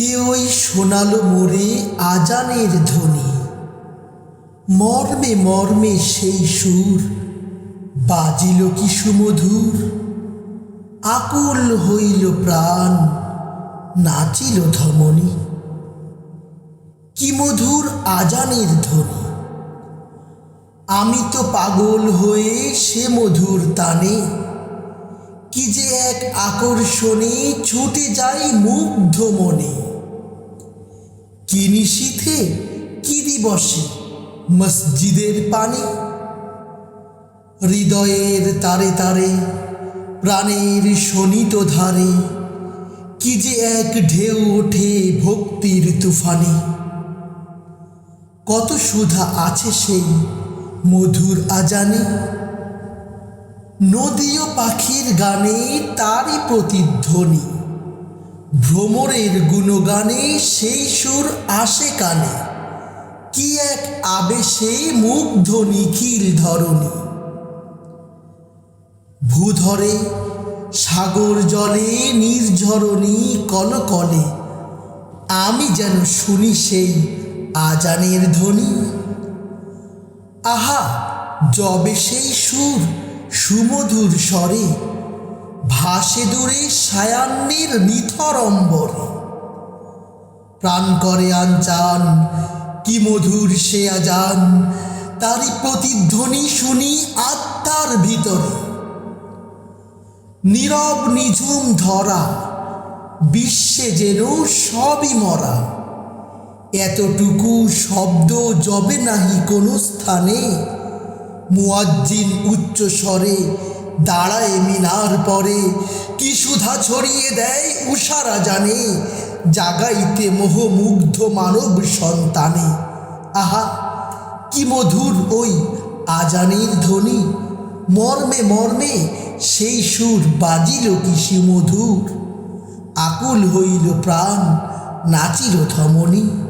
কে ওই শোনালো মোরে আজানের ধ্বনি? মর্মে মর্মে সেই সুর, বাজিল কি সুমধুর? আকুল হইল প্রাণ, নাচিল ধমনী। কি মধুর আজানের ধ্বনি? আমি তো পাগল হয়ে সে মধুর তানে। কি যে এক আকর্ষণে ছুটে যাই মুগ্ধ মনে। কি নিশীথে কি দিবসে? মসজিদের পানে? হৃদয়ের তারে তারে, প্রাণের শোনিত ধারে, কি যে এক ঢেউ ওঠে ভক্তির তুফানে। কত সুধা আছে সেই মধুর আজানে? নদী ও পাখির গানে তারই প্রতিধ্বনি। ভ্রমরের গুণগানে সেই সুর আসে কানে। কি এক আবেশে মুগ্ধ নিখিল ধরণী। ভূধরে সাগর জলে নির্ঝরণী কলকলে আমি যেন শুনি সেই আজানের ধ্বনি। আহা, যবে সেই সুর সুমধুর স্বরে ভাসে দূরে সায়ান্নের নিথর অম্বরে। প্রাণ করে আনচান কি মধুর সে আজান। তারই প্রতিধ্বনি শুনি আত্মার ভিতরে। নীরব নিঝুম ধরা, বিশ্বে যেন সবই মরা। এতটুকু শব্দ জবে নাহি কোনো স্থানে। মুয়াজ্জিন উচ্চ স্বরে দাঁড়ায় মিনার পরে, কি সুধা ছড়িয়ে দেয় উষারা জানে জাগাইতে মোহমুগ্ধ মানব সন্তানে। আহা, কি মধুর ওই আজানের ধ্বনি! মর্মে মর্মে সেই সুর বাজিল কিসি সুমধুর আকুল হইল প্রাণ, নাচিল থমনি